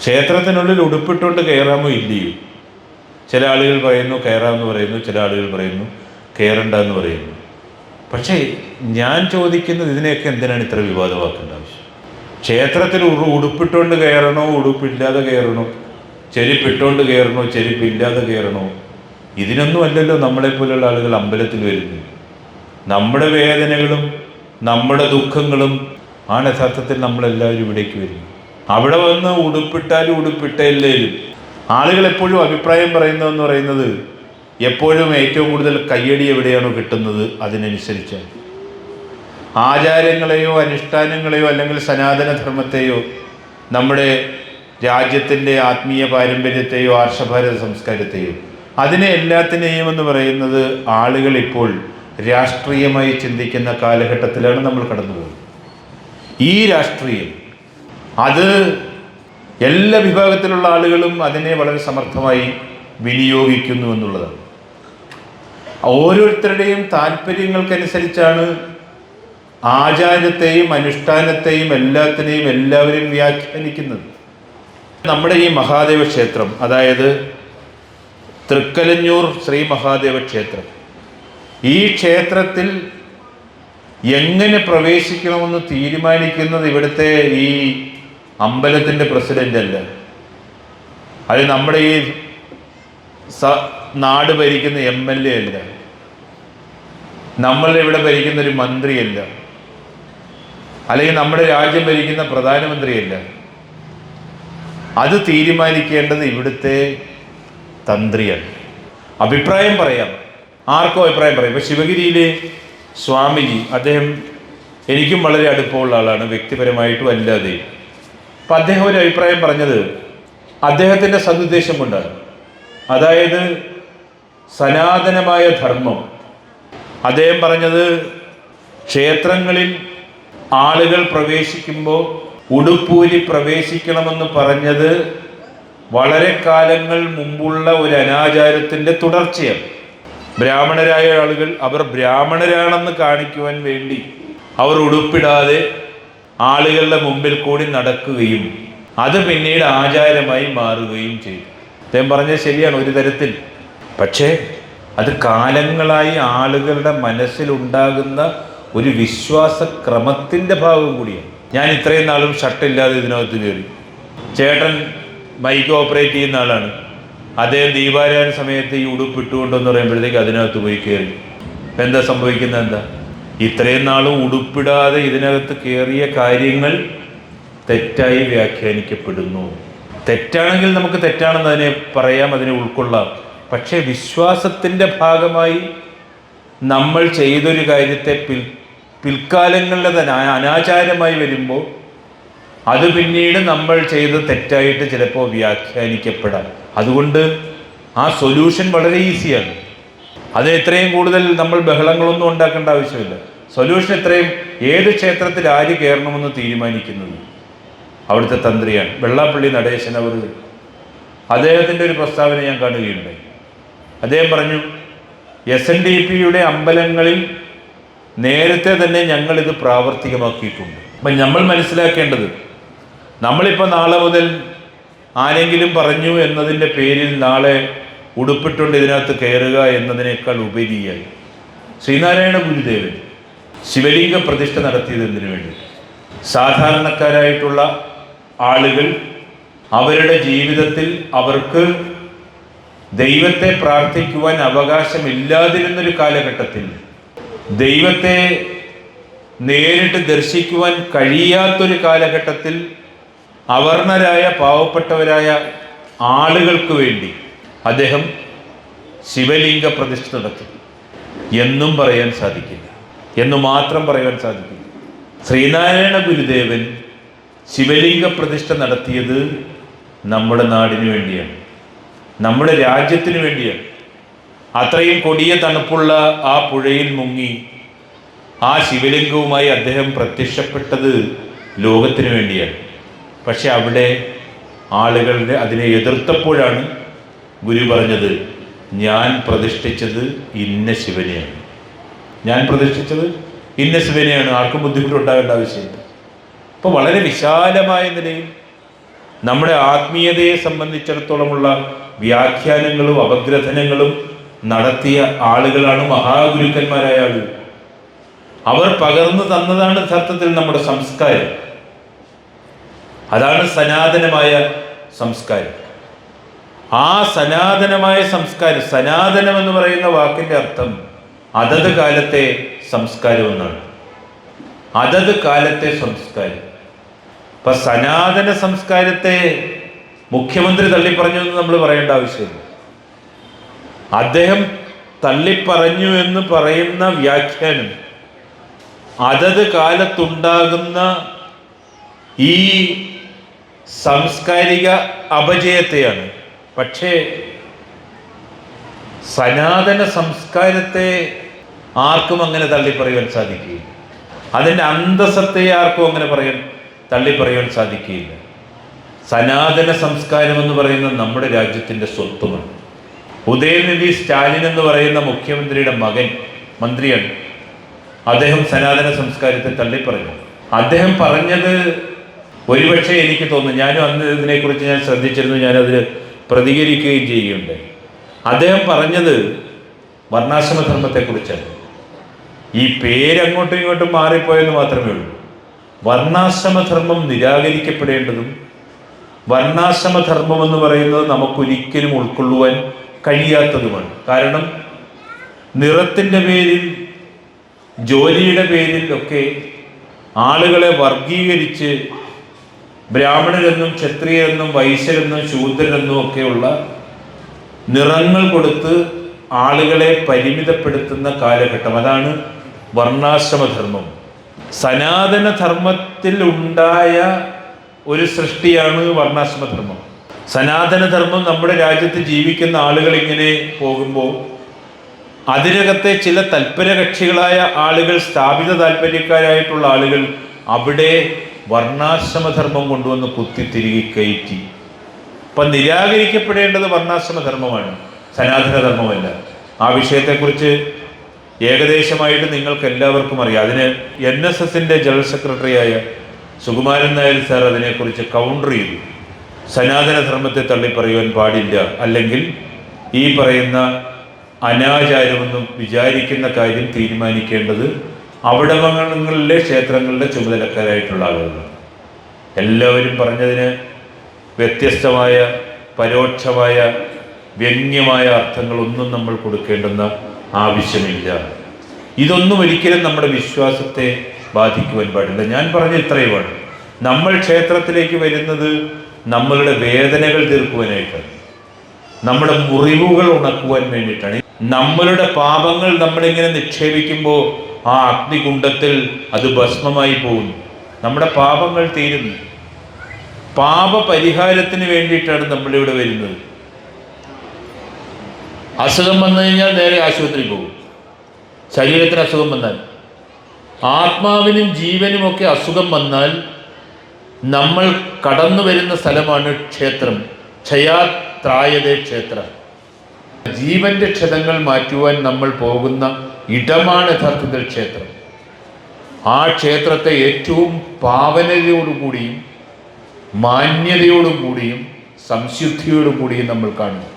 ക്ഷേത്രത്തിനുള്ളിൽ ഉടുപ്പിട്ടുകൊണ്ട് കയറാമോ? ഇല്ലയോ. ചില ആളുകൾ പറയുന്നു കയറാമെന്ന് പറയുന്നു. ചില ആളുകൾ പറയുന്നു കയറണ്ട എന്ന് പറയുന്നു. പക്ഷേ ഞാൻ ചോദിക്കുന്നത് ഇതിനെയൊക്കെ എന്തിനാണ് ഇത്ര വിവാദമാക്കേണ്ട ആവശ്യം? ക്ഷേത്രത്തിൽ ഉടുപ്പിട്ടുകൊണ്ട് കയറണോ? ഉടുപ്പില്ലാതെ കയറണോ? ചെരുപ്പിട്ടുകൊണ്ട് കയറണോ? ചെരിപ്പില്ലാതെ കയറണോ? ഇതിനൊന്നും അല്ലല്ലോ നമ്മളെപ്പോലുള്ള ആളുകൾ അമ്പലത്തിൽ വരുന്നു നമ്മുടെ വേദനകളും നമ്മുടെ ദുഃഖങ്ങളും ആണ് യഥാർത്ഥത്തിൽ നമ്മളെല്ലാവരും ഇവിടേക്ക് വരുന്നത് അവിടെ വന്ന് ഉടുപ്പിട്ടാലും ഉടുപ്പിട്ടില്ലേലും. ആളുകൾ എപ്പോഴും അഭിപ്രായം പറയുന്നതെന്ന് പറയുന്നത് എപ്പോഴും ഏറ്റവും കൂടുതൽ കയ്യടി എവിടെയാണോ കിട്ടുന്നത് അതിനനുസരിച്ചാണ്. ആചാരങ്ങളെയോ അനുഷ്ഠാനങ്ങളെയോ അല്ലെങ്കിൽ സനാതനധർമ്മത്തെയോ നമ്മുടെ രാജ്യത്തിന്റെ ആത്മീയ പാരമ്പര്യത്തെയോ ആർഷഭാരത സംസ്കാരത്തെയോ. അതിനെ എല്ലാത്തിനെയും എന്ന് പറയുന്നത് ആളുകൾ ഇപ്പോൾ രാഷ്ട്രീയമായി ചിന്തിക്കുന്ന കാലഘട്ടത്തിലാണ് നമ്മൾ കടന്നു പോകുന്നത് ഈ രാഷ്ട്രീയം അത് എല്ലാ വിഭാഗത്തിലുള്ള ആളുകളും അതിനെ വളരെ സമർത്ഥമായി വിനിയോഗിക്കുന്നു എന്നുള്ളതാണ്. ഓരോരുത്തരുടെയും താല്പര്യങ്ങൾക്കനുസരിച്ചാണ് ആചാരത്തെയും അനുഷ്ഠാനത്തെയും എല്ലാത്തിനെയും എല്ലാവരും വ്യാഖ്യാനിക്കുന്നത്. നമ്മുടെ ഈ മഹാദേവ ക്ഷേത്രം അതായത് തൃക്കലഞ്ഞൂർ ശ്രീ മഹാദേവ ക്ഷേത്രം ഈ ക്ഷേത്രത്തിൽ എങ്ങനെ പ്രവേശിക്കണമെന്ന് തീരുമാനിക്കുന്നത് ഇവിടുത്തെ ഈ അമ്പലത്തിന്റെ പ്രസിഡന്റ് അല്ല. അത് നമ്മുടെ ഈ സ നാട് ഭരിക്കുന്ന എം എൽ എ അല്ല. നമ്മൾ ഇവിടെ ഭരിക്കുന്ന ഒരു മന്ത്രിയല്ല അല്ലെങ്കിൽ നമ്മുടെ രാജ്യം ഭരിക്കുന്ന പ്രധാനമന്ത്രിയല്ല അത് തീരുമാനിക്കേണ്ടത് ഇവിടുത്തെ തന്ത്രിയാണ്. അഭിപ്രായം പറയാം. ആർക്കും അഭിപ്രായം പറയാം. ഇപ്പം ശിവഗിരിയിലെ സ്വാമിജി അദ്ദേഹം എനിക്കും വളരെ അടുപ്പമുള്ള ആളാണ്. വ്യക്തിപരമായിട്ടും അല്ലാതെ. അപ്പം അദ്ദേഹം ഒരു അഭിപ്രായം പറഞ്ഞത് അദ്ദേഹത്തിന്റെ സതുദ്ദേശം അതായത് സനാതനമായ ധർമ്മം. അദ്ദേഹം പറഞ്ഞത് ക്ഷേത്രങ്ങളിൽ ആളുകൾ പ്രവേശിക്കുമ്പോൾ ഉടുപ്പൂരി പ്രവേശിക്കണമെന്ന് പറഞ്ഞത് വളരെ കാലങ്ങൾ മുമ്പുള്ള ഒരു അനാചാരത്തിന്റെ തുടർച്ചയാണ്. ബ്രാഹ്മണരായ ആളുകൾ അവർ ബ്രാഹ്മണരാണെന്ന് കാണിക്കുവാൻ വേണ്ടി അവർ ഉടുപ്പിടാതെ ആളുകളുടെ മുമ്പിൽ കൂടി നടക്കുകയും അത് പിന്നീട് ആചാരമായി മാറുകയും ചെയ്തു. അദ്ദേഹം പറഞ്ഞത് ശരിയാണ് ഒരു തരത്തിൽ. പക്ഷേ അത് കാലങ്ങളായി ആളുകളുടെ മനസ്സിലുണ്ടാകുന്ന ഒരു വിശ്വാസക്രമത്തിന്റെ ഭാഗം കൂടിയാണ്. ഞാൻ ഇത്രയും നാളും ഷട്ടില്ലാതെ ഇതിനകത്ത് കയറി. ചേട്ടൻ ബൈക്ക് ഓപ്പറേറ്റ് ചെയ്യുന്ന ആളാണ്. അദ്ദേഹം ദീപാരാധന സമയത്ത് ഈ ഉടുപ്പ് ഇട്ടുകൊണ്ടെന്ന് പറയുമ്പോഴത്തേക്ക് അതിനകത്ത് പോയി കയറി. എന്താ സംഭവിക്കുന്നത്? എന്താ? ഇത്രയും നാളും ഉടുപ്പിടാതെ ഇതിനകത്ത് കയറിയ കാര്യങ്ങൾ തെറ്റായി വ്യാഖ്യാനിക്കപ്പെടുന്നു. തെറ്റാണെങ്കിൽ നമുക്ക് തെറ്റാണെന്ന് അതിനെ പറയാം അതിനെ ഉൾക്കൊള്ളാം. പക്ഷേ വിശ്വാസത്തിന്റെ ഭാഗമായി നമ്മൾ ചെയ്തൊരു കാര്യത്തെ പിൽ പിൽക്കാലങ്ങളിലെ അനാചാരമായി വരുമ്പോൾ അത് പിന്നീട് നമ്മൾ ചെയ്ത് തെറ്റായിട്ട് ചിലപ്പോൾ വ്യാഖ്യാനിക്കപ്പെടാം. അതുകൊണ്ട് ആ സൊല്യൂഷൻ വളരെ ഈസിയാണ്. അത് ഇത്രയും കൂടുതൽ നമ്മൾ ബഹളങ്ങളൊന്നും ഉണ്ടാക്കേണ്ട ആവശ്യമില്ല. സൊല്യൂഷൻ ഇത്രയും ഏത് ക്ഷേത്രത്തിൽ ആര് കയറണമെന്ന് തീരുമാനിക്കുന്നത്? അവിടുത്തെ തന്ത്രിയാണ്. വെള്ളാപ്പള്ളി നടേശൻ അവർ അദ്ദേഹത്തിന്റെ ഒരു പ്രസ്താവന ഞാൻ കാണുകയുണ്ടായി. അദ്ദേഹം പറഞ്ഞു എസ് എൻ ഡി പിയുടെ അമ്പലങ്ങളിൽ നേരത്തെ തന്നെ ഞങ്ങളിത് പ്രാവർത്തികമാക്കിയിട്ടുണ്ട്. അപ്പം നമ്മൾ മനസ്സിലാക്കേണ്ടത് നമ്മളിപ്പോൾ നാളെ മുതൽ ആരെങ്കിലും പറഞ്ഞു എന്നതിന്റെ പേരിൽ നാളെ ഉടുപ്പിട്ടുകൊണ്ട് ഇതിനകത്ത് കയറുക എന്നതിനേക്കാൾ ഉപരിയായി. ശ്രീനാരായണ ഗുരുദേവൻ ശിവലിംഗ പ്രതിഷ്ഠ നടത്തിയത് എന്തിനു വേണ്ടി? സാധാരണക്കാരായിട്ടുള്ള ആളുകൾ അവരുടെ ജീവിതത്തിൽ അവർക്ക് ദൈവത്തെ പ്രാർത്ഥിക്കുവാൻ അവകാശമില്ലാതിരുന്നൊരു കാലഘട്ടത്തിൽ ദൈവത്തെ നേരിട്ട് ദർശിക്കുവാൻ കഴിയാത്തൊരു കാലഘട്ടത്തിൽ അവർണരായ പാവപ്പെട്ടവരായ ആളുകൾക്ക് വേണ്ടി അദ്ദേഹം ശിവലിംഗ പ്രതിഷ്ഠ നടത്തി. എന്നും പറയാൻ സാധിക്കില്ല. എന്നു മാത്രം പറയാൻ സാധിക്കില്ല. ശ്രീനാരായണ ഗുരുദേവൻ ശിവലിംഗ പ്രതിഷ്ഠ നടത്തിയത് നമ്മുടെ നാടിനു വേണ്ടിയാണ്. നമ്മുടെ രാജ്യത്തിന് വേണ്ടിയാണ്. അത്രയും കൊടിയ തണുപ്പുള്ള ആ പുഴയിൽ മുങ്ങി ആ ശിവലിംഗവുമായി അദ്ദേഹം പ്രത്യക്ഷപ്പെട്ടത് ലോകത്തിന് വേണ്ടിയാണ്. പക്ഷെ അവിടെ ആളുകളുടെ അതിനെ എതിർത്തപ്പോഴാണ് ഗുരു പറഞ്ഞത് ഞാൻ പ്രതിഷ്ഠിച്ചത് ഇന്ന ശിവനെയാണ്. ഞാൻ പ്രതിഷ്ഠിച്ചത് ഇന്ന ശിവനെയാണ്. ആർക്കും ബുദ്ധിമുട്ടുണ്ടാകേണ്ട ആവശ്യമില്ല. അപ്പോൾ വളരെ വിശാലമായ നിലയിൽ നമ്മുടെ ആത്മീയതയെ സംബന്ധിച്ചിടത്തോളമുള്ള വ്യാഖ്യാനങ്ങളും അപഗ്രഥനങ്ങളും നടത്തിയ ആളുകളാണ് മഹാഗുരുക്കന്മാരായ ആളുകൾ. അവർ പകർന്നു തന്നതാണ് യഥാർത്ഥത്തിൽ നമ്മുടെ സംസ്കാരം. അതാണ് സനാതനമായ സംസ്കാരം. ആ സനാതനമായ സംസ്കാരം സനാതനം എന്ന് പറയുന്ന വാക്കിന്റെ അർത്ഥം അതത് കാലത്തെ സംസ്കാരം എന്നാണ്. അതത് കാലത്തെ സംസ്കാരം. ഇപ്പൊ സനാതന സംസ്കാരത്തെ മുഖ്യമന്ത്രി തള്ളിപ്പറഞ്ഞു എന്ന് നമ്മൾ പറയേണ്ട ആവശ്യമില്ല. അദ്ദേഹം തള്ളിപ്പറഞ്ഞു എന്ന് പറയുന്ന വ്യാഖ്യാനം അതത് കാലത്തുണ്ടാകുന്ന ഈ സാംസ്കാരിക അപജയത്തെയാണ്. പക്ഷേ സനാതന സംസ്കാരത്തെ ആർക്കും അങ്ങനെ തള്ളിപ്പറയുവാൻ സാധിക്കുകയില്ല. അതിന്റെ അന്തസത്തെ ആർക്കും അങ്ങനെ പറയാൻ തള്ളിപ്പറയുവാൻ സാധിക്കുകയില്ല. സനാതന സംസ്കാരം എന്ന് പറയുന്നത് നമ്മുടെ രാജ്യത്തിന്റെ സ്വത്വമാണ് ഉദയനിധി സ്റ്റാലിൻ എന്ന് പറയുന്ന മുഖ്യമന്ത്രിയുടെ മകൻ മന്ത്രിയാണ്. അദ്ദേഹം സനാതന സംസ്കാരത്തെ തള്ളിപ്പറഞ്ഞു. അദ്ദേഹം പറഞ്ഞത് ഒരുപക്ഷെ എനിക്ക് തോന്നുന്നു. ഞാനും അന്ന് ഇതിനെക്കുറിച്ച് ഞാൻ ശ്രദ്ധിച്ചിരുന്നു. ഞാനതിൽ പ്രതികരിക്കുകയും ചെയ്യുകയുണ്ടായി അദ്ദേഹം പറഞ്ഞത് വർണാശ്രമധർമ്മത്തെക്കുറിച്ചാണ്. ഈ പേരങ്ങോട്ടും ഇങ്ങോട്ടും മാറിപ്പോയെന്ന് മാത്രമേ ഉള്ളൂ. വർണാശ്രമധർമ്മം നിരാകരിക്കപ്പെടേണ്ടതും വർണാശ്രമധർമ്മം എന്ന് പറയുന്നത് നമുക്കൊരിക്കലും ഉൾക്കൊള്ളുവാൻ കഴിയാത്തതുമാണ്. കാരണം നിറത്തിന്റെ പേരിൽ ജോലിയുടെ പേരിൽ ഒക്കെ ആളുകളെ വർഗീകരിച്ച് ബ്രാഹ്മണരെന്നും ക്ഷത്രിയരെന്നും വൈശ്യരെന്നും ശൂദ്രരെന്നും ഒക്കെയുള്ള നിറങ്ങൾ കൊടുത്ത് ആളുകളെ പരിമിതപ്പെടുത്തുന്ന കാലഘട്ടം. അതാണ് വർണാശ്രമധർമ്മം. സനാതന ധർമ്മത്തിൽ ഉണ്ടായ ഒരു സൃഷ്ടിയാണ് വർണാശ്രമധർമ്മം. സനാതനധർമ്മം നമ്മുടെ രാജ്യത്ത് ജീവിക്കുന്ന ആളുകൾ ഇങ്ങനെ പോകുമ്പോൾ അതിനകത്തെ ചില തൽപരകക്ഷികളായ ആളുകൾ സ്ഥാപിത താല്പര്യക്കാരായിട്ടുള്ള ആളുകൾ അവിടെ വർണാശ്രമധർമ്മം കൊണ്ടുവന്ന് കുത്തി തിരികെ കയറ്റി. അപ്പം നിരാകരിക്കപ്പെടേണ്ടത് വർണാശ്രമധർമ്മമാണ് സനാതനധർമ്മമല്ല. ആ വിഷയത്തെക്കുറിച്ച് ഏകദേശമായിട്ട് നിങ്ങൾക്ക് എല്ലാവർക്കും അറിയാം. അതിന് എൻ എസ് എസിന്റെ ജനറൽ സെക്രട്ടറിയായ സുകുമാരൻ നായർ സാർ അതിനെക്കുറിച്ച് കൗണ്ടർ ചെയ്തു. സനാതനധർമ്മത്തെ തള്ളിപ്പറയുവാൻ പാടില്ല. അല്ലെങ്കിൽ ഈ പറയുന്ന അനാചാരമെന്നും വിചാരിക്കുന്ന കാര്യം തീരുമാനിക്കേണ്ടത് അവിടങ്ങളിലെ ക്ഷേത്രങ്ങളുടെ ചുമതലക്കാരായിട്ടുള്ള ആളുകളാണ് എല്ലാവരും പറഞ്ഞതിന് വ്യത്യസ്തമായ പരോക്ഷമായ വ്യംഗ്യമായ അർത്ഥങ്ങളൊന്നും നമ്മൾ കൊടുക്കേണ്ടെന്ന ആവശ്യമില്ല. ഇതൊന്നും ഒരിക്കലും നമ്മുടെ വിശ്വാസത്തെ ബാധിക്കുവാൻ പാടില്ല. ഞാൻ പറഞ്ഞ ഇത്രയുമാണ്. നമ്മൾ ക്ഷേത്രത്തിലേക്ക് വരുന്നത് നമ്മളുടെ വേദനകൾ തീർക്കുവാനായിട്ടാണ്. നമ്മുടെ മുറിവുകൾ ഉണക്കുവാൻ വേണ്ടിയിട്ടാണ്. നമ്മളുടെ പാപങ്ങൾ നമ്മളിങ്ങനെ നിക്ഷേപിക്കുമ്പോൾ ആ അഗ്നികുണ്ടത്തിൽ അത് ഭസ്മമായി പോകുന്നു. നമ്മുടെ പാപങ്ങൾ തീരുന്നു. പാപ പരിഹാരത്തിന് വേണ്ടിയിട്ടാണ് നമ്മളിവിടെ വരുന്നത്. അസുഖം വന്നു കഴിഞ്ഞാൽ നേരെ ആശുപത്രി പോകും. ശരീരത്തിന് അസുഖം വന്നാൽ. ആത്മാവിനും ജീവനുമൊക്കെ അസുഖം വന്നാൽ നമ്മൾ കടന്നു വരുന്ന സ്ഥലമാണ് ക്ഷേത്രം. ക്ഷയാത്രായതേ ക്ഷേത്രം. ജീവന്റെ ക്ഷതങ്ങൾ മാറ്റുവാൻ നമ്മൾ പോകുന്ന ഇടമാണ് യഥാർത്ഥത്തിൽ ക്ഷേത്രം. ആ ക്ഷേത്രത്തെ ഏറ്റവും പാവനതയോടുകൂടിയും മാന്യതയോടുകൂടിയും സംശുദ്ധിയോടുകൂടിയും നമ്മൾ കാണുന്നു.